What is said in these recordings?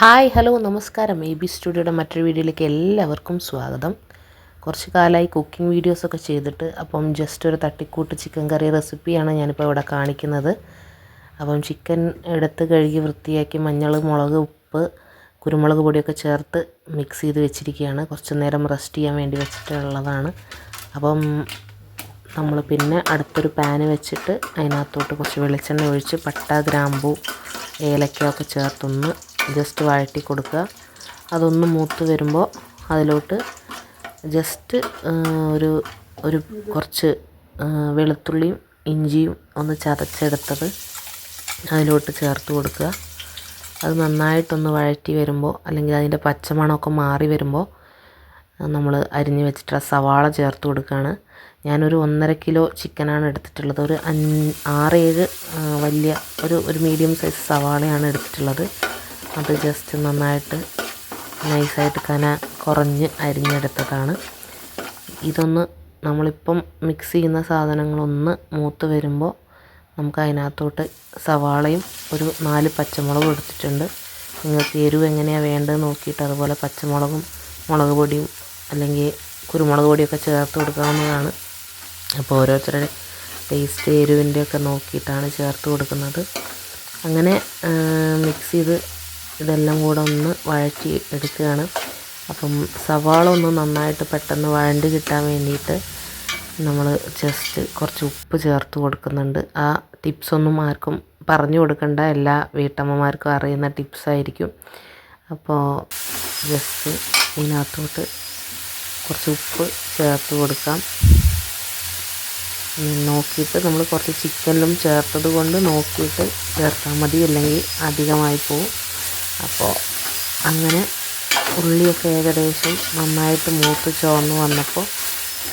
Hi hello നമസ്കാരം. A B സ്റ്റുഡിയോയുടെ മറ്റൊരു വീഡിയോയിലേക്ക് എല്ലാവർക്കും സ്വാഗതം. കുറച്ച് കാലമായി കുക്കിംഗ് വീഡിയോസൊക്കെ ചെയ്തിട്ട് അപ്പം ജസ്റ്റ് ഒരു തട്ടിക്കൂട്ട് ചിക്കൻ കറി റെസിപ്പിയാണ് ഞാനിപ്പോൾ ഇവിടെ കാണിക്കുന്നത്. അപ്പം ചിക്കൻ എടുത്ത് കഴുകി വൃത്തിയാക്കി മഞ്ഞൾ മുളക് ഉപ്പ് കുരുമുളക് പൊടിയൊക്കെ ചേർത്ത് മിക്സ് ചെയ്ത് വെച്ചിരിക്കുകയാണ്. കുറച്ച് നേരം റെസ്റ്റ് ചെയ്യാൻ വേണ്ടി വെച്ചിട്ടുള്ളതാണ്. അപ്പം നമ്മൾ പിന്നെ അടുത്തൊരു പാന് വെച്ചിട്ട് അതിനകത്തോട്ട് കുറച്ച് വെളിച്ചെണ്ണ ഒഴിച്ച് പട്ട ഗ്രാമ്പു ഏലക്ക ഒക്കെ ചേർത്തൊന്ന് ജസ്റ്റ് വഴറ്റി കൊടുക്കുക. അതൊന്ന് മൂത്ത് വരുമ്പോൾ അതിലോട്ട് ജസ്റ്റ് ഒരു ഒരു കുറച്ച് വെളുത്തുള്ളിയും ഇഞ്ചിയും ഒന്ന് ചതച്ചെടുത്തത് അതിലോട്ട് ചേർത്ത് കൊടുക്കുക. അത് നന്നായിട്ടൊന്ന് വഴറ്റി വരുമ്പോൾ അല്ലെങ്കിൽ അതിന്റെ പച്ചമണമൊക്കെ മാറി വരുമ്പോൾ നമ്മൾ അരിഞ്ഞ് വെച്ചിട്ടുള്ള സവാള ചേർത്ത് കൊടുക്കുകയാണ്. ഞാനൊരു ഒന്നര കിലോ ചിക്കനാണ് എടുത്തിട്ടുള്ളത്. ഒരു അഞ്ച് ആറേഴ് വലിയ ഒരു ഒരു മീഡിയം സൈസ് സവാളയാണ് എടുത്തിട്ടുള്ളത്. അത് ജസ്റ്റ് നന്നായിട്ട് നൈസായിട്ട് കന കുറഞ്ഞ് അരിഞ്ഞെടുത്തതാണ്. ഇതൊന്ന് നമ്മളിപ്പം മിക്സ് ചെയ്യുന്ന സാധനങ്ങളൊന്ന് മൂത്ത് വരുമ്പോൾ നമുക്ക് അതിനകത്തോട്ട് സവാളയും ഒരു നാല് പച്ചമുളകും എടുത്തിട്ടുണ്ട്. നിങ്ങൾക്ക് എരിവ് എങ്ങനെയാണ് വേണ്ടത് നോക്കിയിട്ട് അതുപോലെ പച്ചമുളകും മുളക് പൊടിയും അല്ലെങ്കിൽ കുരുമുളക് പൊടിയൊക്കെ ചേർത്ത് കൊടുക്കാവുന്നതാണ്. അപ്പോൾ ഓരോരുത്തരുടെ ടേസ്റ്റ് എരിവിന്റെയൊക്കെ നോക്കിയിട്ടാണ് ചേർത്ത് കൊടുക്കുന്നത്. അങ്ങനെ മിക്സ് ചെയ്ത് ഇതെല്ലാം കൂടെ ഒന്ന് വഴറ്റി എടുക്കുകയാണ്. അപ്പം സവാള ഒന്ന് നന്നായിട്ട് പെട്ടെന്ന് വഴണ്ടി കിട്ടാൻ വേണ്ടിയിട്ട് നമ്മൾ ജസ്റ്റ് കുറച്ച് ഉപ്പ് ചേർത്ത് കൊടുക്കുന്നുണ്ട്. ആ ടിപ്സ് ഒന്നും ആർക്കും പറഞ്ഞു കൊടുക്കേണ്ട. എല്ലാ വീട്ടമ്മമാർക്കും അറിയുന്ന ടിപ്സായിരിക്കും അപ്പോൾ ജസ്റ്റ് ഇതിനകത്തോട്ട് കുറച്ച് ഉപ്പ് ചേർത്ത് കൊടുക്കാം. നോക്കിയിട്ട് നമ്മൾ കുറച്ച് ചിക്കനിലും ചേർത്തത് കൊണ്ട് നോക്കിയിട്ട് ചേർത്താൽ മതി. അല്ലെങ്കിൽ അധികമായി പോവും. അപ്പോൾ അങ്ങനെ ഉള്ളിയൊക്കെ ഏകദേശം നന്നായിട്ട് മൂത്ത് ചുവന്ന് വന്നപ്പോൾ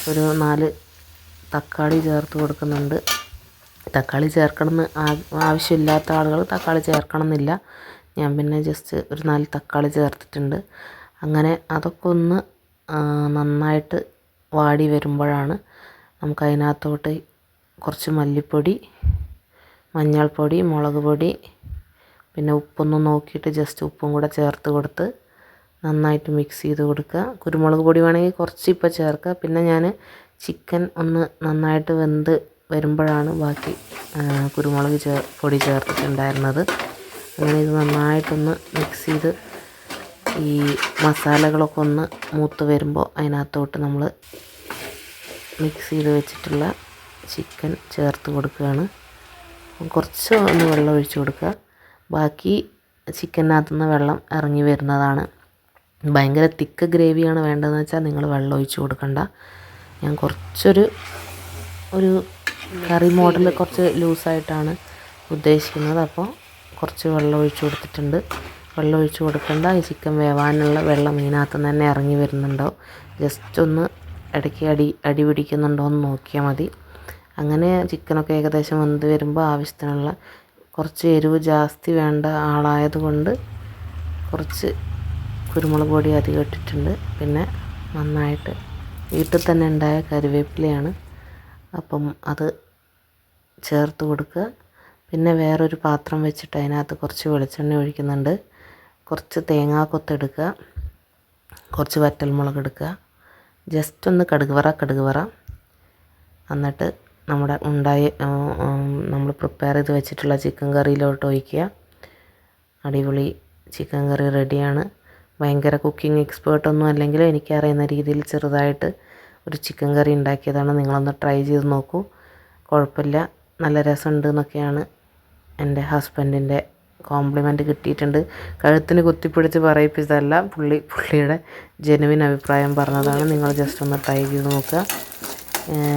ഒരു നാല് തക്കാളി ചേർത്ത് കൊടുക്കുന്നുണ്ട്. തക്കാളി ചേർക്കണമെന്ന് ആവശ്യമില്ലാത്ത ആളുകൾ തക്കാളി ചേർക്കണമെന്നില്ല ഞാൻ പിന്നെ ജസ്റ്റ് ഒരു നാല് തക്കാളി ചേർത്തിട്ടുണ്ട്. അങ്ങനെ അതൊക്കെ ഒന്ന് നന്നായിട്ട് വാടി വരുമ്പോഴാണ് നമുക്കതിനകത്തോട്ട് കുറച്ച് മല്ലിപ്പൊടി മഞ്ഞൾപ്പൊടി മുളക് പൊടി പിന്നെ ഉപ്പൊന്ന് നോക്കിയിട്ട് ജസ്റ്റ് ഉപ്പും കൂടെ ചേർത്ത് കൊടുത്ത് നന്നായിട്ട് മിക്സ് ചെയ്ത് കൊടുക്കുക. കുരുമുളക് പൊടി വേണമെങ്കിൽ കുറച്ച് ഇപ്പോൾ ചേർക്കുക. പിന്നെ ഞാൻ ചിക്കൻ ഒന്ന് നന്നായിട്ട് വെന്ത് വരുമ്പോഴാണ് ബാക്കി കുരുമുളക് ചേ പൊടി ചേർത്തിട്ടുണ്ടായിരുന്നത്. അങ്ങനെ ഇത് നന്നായിട്ടൊന്ന് മിക്സ് ചെയ്ത് ഈ മസാലകളൊക്കെ ഒന്ന് മൂത്ത് വരുമ്പോൾ അതിനകത്തോട്ട് നമ്മൾ മിക്സ് ചെയ്ത് വെച്ചിട്ടുള്ള ചിക്കൻ ചേർത്ത് കൊടുക്കുകയാണ്. കുറച്ച് ഒന്ന് വെള്ളം ഒഴിച്ച് കൊടുക്കുക. ബാക്കി ചിക്കനകത്തുനിന്ന് വെള്ളം ഇറങ്ങി വരുന്നതാണ്. ഭയങ്കര തിക്ക് ഗ്രേവിയാണ് വേണ്ടതെന്ന് വെച്ചാൽ നിങ്ങൾ വെള്ളം ഒഴിച്ച് കൊടുക്കണ്ട. ഞാൻ കുറച്ചൊരു ഒരു കറി മോഡൽ കുറച്ച് ലൂസായിട്ടാണ് ഉദ്ദേശിക്കുന്നത്. അപ്പോൾ കുറച്ച് വെള്ളം ഒഴിച്ച് കൊടുത്തിട്ടുണ്ട്. വെള്ളം ഒഴിച്ച് കൊടുക്കണ്ട. ഈ ചിക്കൻ വേവാനുള്ള വെള്ളം ഇതിനകത്ത് തന്നെ ഇറങ്ങി വരുന്നുണ്ടോ? ജസ്റ്റ് ഒന്ന് ഇടയ്ക്ക് അടി അടി പിടിക്കുന്നുണ്ടോ എന്ന് നോക്കിയാൽ മതി. അങ്ങനെ ചിക്കനൊക്കെ ഏകദേശം വന്ന് വരുമ്പോൾ ആവശ്യത്തിനുള്ള കുറച്ച് എരിവ് ജാസ്തി വേണ്ട ആളായതുകൊണ്ട് കുറച്ച് കുരുമുളക് പൊടി അധികം ഇട്ടിട്ടുണ്ട്. പിന്നെ നന്നായിട്ട് വീട്ടിൽ തന്നെ ഉണ്ടായ കറിവേപ്പിലയാണ്. അപ്പം അത് ചേർത്ത് കൊടുക്കുക. പിന്നെ വേറൊരു പാത്രം വെച്ചിട്ട് അതിനകത്ത് കുറച്ച് വെളിച്ചെണ്ണ ഒഴിക്കുന്നുണ്ട്. കുറച്ച് തേങ്ങാക്കൊത്തെടുക്കുക കുറച്ച് വറ്റൽമുളക് എടുക്കുക. ജസ്റ്റ് ഒന്ന് കടുക് വറ കടുക് വറ. എന്നിട്ട് നമ്മുടെ ഉണ്ടായി നമ്മൾ പ്രിപ്പയർ ചെയ്ത് വെച്ചിട്ടുള്ള ചിക്കൻ കറിയിലോട്ട് ഒഴിക്കുക. അടിപൊളി ചിക്കൻ കറി റെഡിയാണ് ഭയങ്കര കുക്കിംഗ് എക്സ്പേർട്ടൊന്നും അല്ലെങ്കിൽ എനിക്കറിയുന്ന രീതിയിൽ ചെറുതായിട്ട് ഒരു ചിക്കൻ കറി ഉണ്ടാക്കിയതാണ്. നിങ്ങളൊന്ന് ട്രൈ ചെയ്ത് നോക്കൂ. കുഴപ്പമില്ല. നല്ല രസമുണ്ട് എന്നൊക്കെയാണ് എന്റെ ഹസ്ബൻഡിന്റെ കോംപ്ലിമെന്റ് കിട്ടിയിട്ടുണ്ട്. കഴുത്തിന് കുത്തിപ്പിടിച്ച് പറയിപ്പിച്ചതല്ല പുള്ളി പുള്ളിയുടെ ജെനുവിൻ അഭിപ്രായം പറഞ്ഞതാണ്. നിങ്ങൾ ജസ്റ്റ് ഒന്ന് ട്രൈ ചെയ്ത് നോക്കുക.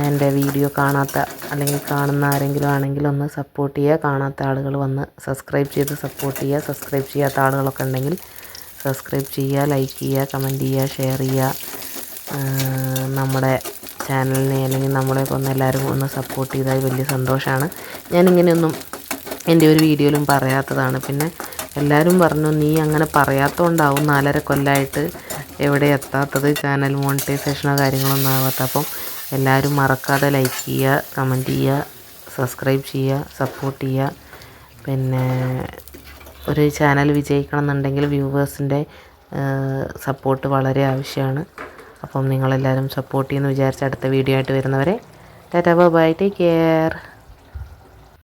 എന്റെ വീഡിയോ കാണാത്ത അല്ലെങ്കിൽ കാണുന്ന ആരെങ്കിലും ആണെങ്കിൽ ഒന്ന് സപ്പോർട്ട് ചെയ്യുക. കാണാത്ത ആളുകൾ വന്ന് സബ്സ്ക്രൈബ് ചെയ്ത് സപ്പോർട്ട് ചെയ്യുക. സബ്സ്ക്രൈബ് ചെയ്യാത്ത ആളുകളൊക്കെ ഉണ്ടെങ്കിൽ സബ്സ്ക്രൈബ് ചെയ്യുക ലൈക്ക് ചെയ്യുക കമന്റ് ചെയ്യുക ഷെയർ ചെയ്യുക. നമ്മുടെ ചാനലിനെ അല്ലെങ്കിൽ നമ്മളെയൊക്കെ ഒന്ന് എല്ലാവരും ഒന്ന് സപ്പോർട്ട് ചെയ്താൽ വലിയ സന്തോഷമാണ്. ഞാനിങ്ങനെയൊന്നും എന്റെ ഒരു വീഡിയോയിലും പറയാത്തതാണ്. പിന്നെ എല്ലാവരും പറഞ്ഞു നീ അങ്ങനെ പറയാത്തതുകൊണ്ടാവും നാലര കൊല്ലമായിട്ട് എവിടെ എത്താത്തത്? ചാനൽ മോണിറ്റൈസേഷനോ കാര്യങ്ങളൊന്നും ആവാത്ത അപ്പം എല്ലാവരും മറക്കാതെ ലൈക്ക് ചെയ്യുക കമന്റ് ചെയ്യുക സബ്സ്ക്രൈബ് ചെയ്യുക സപ്പോർട്ട് ചെയ്യുക. പിന്നെ ഒരു ചാനൽ വിജയിക്കണം എന്നുണ്ടെങ്കിൽ വ്യൂവേഴ്സിന്റെ സപ്പോർട്ട് വളരെ ആവശ്യമാണ്. അപ്പം നിങ്ങളെല്ലാവരും സപ്പോർട്ട് ചെയ്യുമെന്ന് വിചാരിച്ച് അടുത്ത വീഡിയോ ആയിട്ട് വരുന്നവരെ ടാറ്റാ ബൈ ടേക്ക് കെയർ